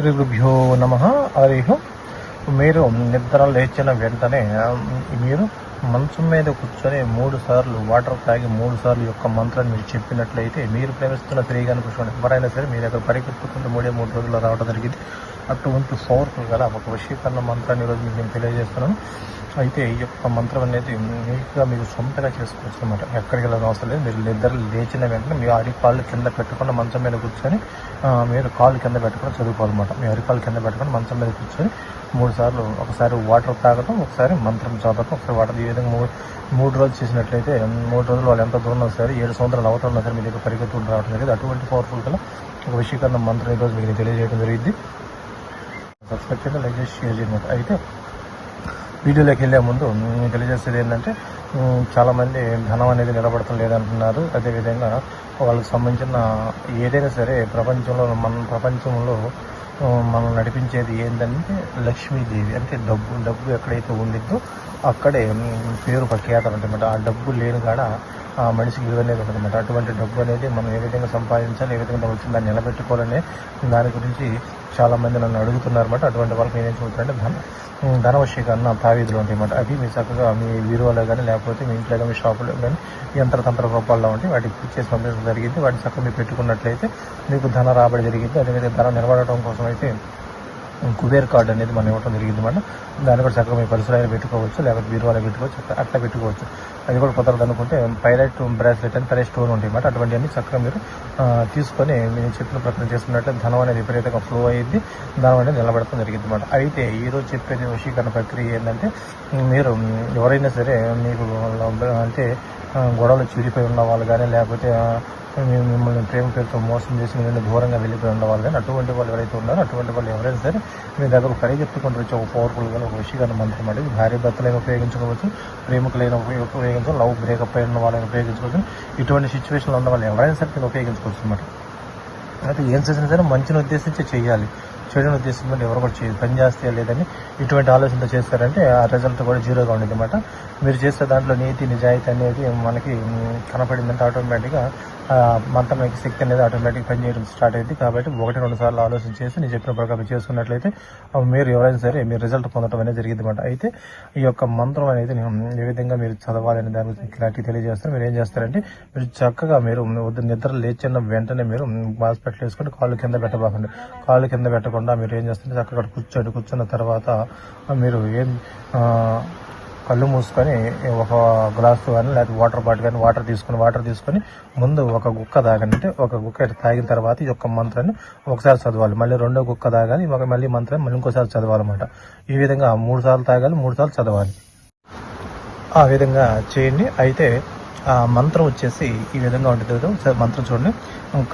శ్రీ గురుభ్యో నమ. హరి మీరు నిద్ర లేచిన వెంటనే మీరు మంచం మీద కూర్చొని మూడు సార్లు వాటర్ తాగి మూడు సార్లు యొక్క మంత్రాన్ని మీరు చెప్పినట్లయితే మీరు ప్రేమిస్తున్న స్త్రీగాని కూర్చోండి ఎవరైనా సరే మీ దగ్గర పరిగెత్తుకుంటూ మూడే మూడు రోజుల్లో రావడం జరిగింది. అటువంటి పవర్ఫుల్ గల ఒక వశీకరణ మంత్రాన్ని ఈరోజు మీకు నేను తెలియజేస్తున్నాను. అయితే ఈ యొక్క మంత్రం అనేది నీట్గా మీరు సొంతగా చేసుకోవచ్చు అనమాట ఎక్కడికి వెళ్ళడం అవసరం లేదు. మీరు నిద్ర లేచిన వెంటనే మీ అరికాళ్ళు కింద పెట్టుకున్న మంచం మీద కూర్చొని మీరు కాళ్ళు కింద పెట్టుకొని చదువుకోవాలన్నమాట. మీ అరికాళ్ళు కింద పెట్టుకొని మంచం మీద కూర్చొని మూడు సార్లు ఒకసారి వాటర్ తాగటం ఒకసారి మంత్రం చదవటం ఒకసారి వాటర్ ఈ విధంగా మూడు మూడు రోజులు చేసినట్లయితే మూడు రోజులు వాళ్ళు ఎంత దూరం సరే ఏడు సంవత్సరాలు అవుతున్నా సరే మీ దగ్గర పరిగెత్తుకుంటూ రావడం జరిగింది. అటువంటి పవర్ఫుల్ గల ఒక వశీకరణ మంత్రం ఈరోజు మీకు తెలియజేయడం జరిగింది. సబ్స్క్రైబ్ చేయండి లైక్ చేసి షేర్ చేయండి. అయితే వీడియోలోకి వెళ్ళే ముందు తెలియజేసేది ఏంటంటే చాలామంది ధనం అనేది నిలబడటం లేదంటున్నారు. అదేవిధంగా వాళ్ళకి సంబంధించిన ఏదైనా సరే ప్రపంచంలో మన ప్రపంచంలో మనం నడిపించేది ఏంటంటే లక్ష్మీదేవి అంటే డబ్బు డబ్బు ఎక్కడైతే ఉండిద్దో అక్కడే పేరు ప్రఖ్యాతం అనమాట ఆ డబ్బు లేని కాడ ఆ మనిషికి ఇవ్వలేదు అనమాట అటువంటి డబ్బు అనేది మనం ఏ విధంగా సంపాదించాలి ఏ విధంగా వచ్చింది దాన్ని నిలబెట్టుకోవాలనే దాని గురించి చాలా మంది నన్ను అడుగుతున్నారు అనమాట అటువంటి వాళ్ళకి నేనేం చెబుతానంటే ధన ధనవశీకరణ తావీధులు ఉంటాయి అన్నమాట. అవి మీ చక్కగా మీ వీరువాలో కానీ లేకపోతే మీ ఇంట్లో కానీ మీ షాపులో కానీ యంత్ర తంత్ర రూపాల్లో ఉంటాయి. వాటికి ఇచ్చేసి పంపించడం జరిగింది. వాటిని చక్కగా మీరు పెట్టుకున్నట్లయితే మీకు ధన రాబడి జరిగింది అదేవిధంగా ధనం నిలబడటం కోసం అయితే కుబేర్ కార్డ్ అనేది మనం ఇవ్వడం జరిగింది మేడం. దాన్ని కూడా చక్కగా మీ పరిసరాలు పెట్టుకోవచ్చు లేకపోతే బీరువాలో పెట్టుకోవచ్చు అట్లా- పెట్టుకోవచ్చు. అది కూడా కుదరదు అనుకుంటే పైలట్ బ్రాస్లెట్ అని పైలట్ స్టోన్ ఉంటాయి అన్నమాట అటువంటివన్నీ చక్కగా మీరు తీసుకొని మీ చెప్పిన ప్రకటన చేసుకున్నట్లయితే ధనం అనేది విపరీతంగా ఫ్లో అయ్యింది ధనం అనేది నిలబడటం జరిగింది అనమాట అయితే ఈరోజు చెప్పేది వశీకరణ ప్రక్రియ ఏంటంటే మీరు ఎవరైనా సరే మీకు అంటే గొడవలు చిరిపోయి ఉన్న వాళ్ళు కానీ లేకపోతే మేము మిమ్మల్ని ప్రేమ పేరుతో మోసం చేసి మిమ్మల్ని దూరంగా వెళ్ళిపోయి ఉన్న కానీ అటువంటి వాళ్ళు ఎవరైతే ఉన్నారో అటువంటి వాళ్ళు ఎవరైనా సరే మీ దగ్గర పరిగెత్తుకుంటూ వచ్చే ఒక పవర్ఫుల్గా ఒక విషయాన్ని మంత్రం అంటే భార్య భర్తలైన ఉపయోగించుకోవచ్చు ప్రేమికులైన ఉపయోగ- లవ్ బ్రేకప్ అయిన వాళ్ళని ఉపయోగించుకోవచ్చు. ఇటువంటి సిచ్యువేషన్లో ఉన్న వాళ్ళు ఎవరైనా సరే ఉపయోగించుకోవచ్చు అనమాట అయితే ఏం చేసినా సరే మంచిని ఉద్దేశించి చేయాలి. చెడుని ఉద్దేశించి ఎవరు కూడా చేయదు పని చేస్తే లేదని ఇటువంటి ఆలోచనతో చేస్తారంటే ఆ రిజల్ట్ కూడా జీరోగా ఉండేది అనమాట మీరు చేసే దాంట్లో నీతి నిజాయితీ అనేది మనకి కనపడిందంటే ఆటోమేటిక్గా మంత్రం యొక్క శక్తి అనేది ఆటోమేటిక్ పనిచేయడం స్టార్ట్ అయింది కాబట్టి ఒకటి రెండు సార్లు ఆలోచన చేసి నేను చెప్పిన ప్రకారం చేసుకున్నట్లయితే మీరు ఎవరైనా సరే మీరు రిజల్ట్ పొందడం అనేది జరిగింది అనమాట అయితే ఈ యొక్క మంత్రం అనేది నేను ఏ విధంగా మీరు చదవాలని దాని గురించి క్లారిటీ తెలియజేస్తాను మీరు ఏం చేస్తారంటే మీరు చక్కగా మీరు నిద్ర లేచిన వెంటనే మీరు హాస్పిటల్ వేసుకుంటే కాళ్ళు కింద పెట్టబోకండి. కాళ్ళు కింద పెట్టకుండా మీరు ఏం చేస్తుంటే చక్కగా కూర్చోండి. కూర్చున్న తర్వాత మీరు ఏం కళ్ళు మూసుకొని ఒక గ్లాస్ కానీ లేకపోతే వాటర్ బాటిల్ కానీ వాటర్ తీసుకొని వాటర్ తీసుకొని ముందు ఒక గుక్క తాగనంటే ఒక గుక్క తాగిన తర్వాత ఈ యొక్క మంత్రాన్ని ఒకసారి చదవాలి. మళ్ళీ రెండో గుక్క తాగాలి ఒక మళ్ళీ మంత్రాన్ని మళ్ళీ ఇంకోసారి చదవాలన్నమాట. ఈ విధంగా మూడు సార్లు తాగాలి మూడు సార్లు చదవాలి. ఆ విధంగా చేయండి. అయితే ఆ మంత్రం వచ్చేసి ఈ విధంగా ఉంటుంది. మంత్రం చూడండి.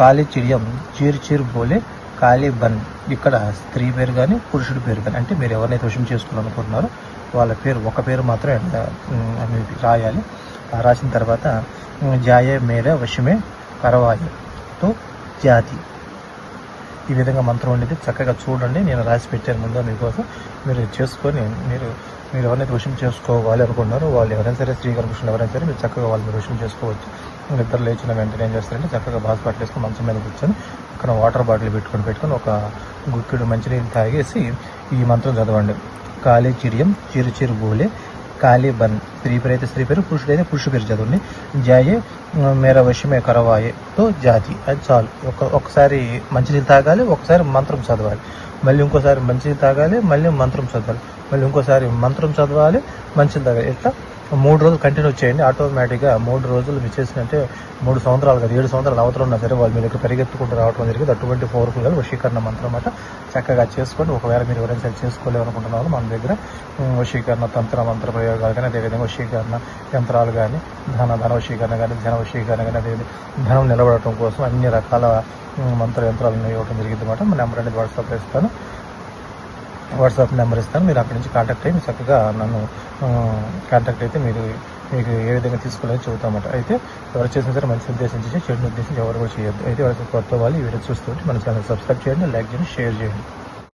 కాళీ చిడియం చీరు చీరు బోలే ఖాళీ బన్ ఇక్కడ స్త్రీ పేరు కానీ పురుషుడి పేరు కానీ అంటే మీరు ఎవరినైతే విషయం చేసుకోవాలనుకుంటున్నారో వాళ్ళ పేరు ఒక పేరు మాత్రమే రాయాలి. రాసిన తర్వాత జాయ జాయే మేరే వశమే కరవాయి తో జాతి. ఈ విధంగా మంత్రం ఉండేది. చక్కగా చూడండి నేను రాసి పెట్టాను ముందు మీకోసం. మీరు చేసుకొని మీరు మీరు ఎవరైతే విషయం చేసుకోవాలి అనుకుంటున్నారో వాళ్ళు ఎవరైనా సరే స్త్రీ ఎవరైనా సరే మీరు చక్కగా వాళ్ళు మీరు విషయం చేసుకోవచ్చు. నిద్ర లేచిన వెంటనే ఏం చేస్తారంటే చక్కగా బాస్ బాటిల్ వేసుకొని మంచం మీద కూర్చొని అక్కడ వాటర్ బాటిల్ పెట్టుకొని పెట్టుకొని ఒక గుక్కిడు మంచినీళ్ళు తాగేసి ఈ మంత్రం చదవండి. కాళీ చిరియం చిరు చిరు బోలే కాళీ బన్ స్త్రీ పేరు అయితే స్త్రీ పేరు పురుషుడైతే అయితే పురుషు పేరు చదవండి జాయే మేర వశమే కరవాయే తో జాతి అది చాలు ఒక ఒకసారి మంచినీళ్ళు తాగాలి ఒకసారి మంత్రం చదవాలి మళ్ళీ ఇంకోసారి మంచినీళ్ళు తాగాలి మళ్ళీ మంత్రం చదవాలి మళ్ళీ ఇంకోసారి మంత్రం చదవాలి మంచినీళ్ళు తాగాలి ఇట్లా మూడు రోజులు కంటిన్యూ చేయండి. ఆటోమేటిక్గా మూడు రోజులు మీరు చేసినట్టే మూడు సంవత్సరాలు కదా ఏడు సంవత్సరాలు అవతల ఉన్నా సరే వాళ్ళు మీ దగ్గర పరిగెత్తుకుంటూ రావడం జరిగింది. అటువంటి పవర్ఫుల్గా వశీకరణ మంత్రం అన్నమాట చక్కగా చేసుకోండి ఒకవేళ మీరు ఎవరైనా సరే చేసుకోలేము అనుకుంటున్న వాళ్ళు మన దగ్గర వశీకరణ తంత్ర మంత్ర ప్రయోగాలు కానీ అదేవిధంగా వశీకరణ యంత్రాలు కానీ ధన ధన వశీకరణ కానీ ధన వశీకరణ కానీ అదేవిధంగా ధనం నిలబడటం కోసం అన్ని రకాల మంత్ర యంత్రాలను ఇవ్వడం జరిగింది అనమాట మా నెంబర్ అనేది వాట్సాప్ వేస్తాను వాట్సాప్ నెంబర్ ఇస్తాను. మీరు అక్కడి నుంచి కాంటాక్ట్ అయ్యి చక్కగా నన్ను కాంటాక్ట్ అయితే మీరు మీకు ఏ విధంగా తీసుకోవాలని చెబుతామట అయితే ఎవరు చేసిన సరే మంచి ఉద్దేశించి చెడుని ఉద్దేశించి ఎవరు కూడా చేయొద్దు. అయితే ఎవరైతే కొత్త వాళ్ళు ఈ వీడియో చూస్తుంటే మన ఛానల్ సబ్స్క్రైబ్ చేయండి లైక్ చేయండి షేర్ చేయండి.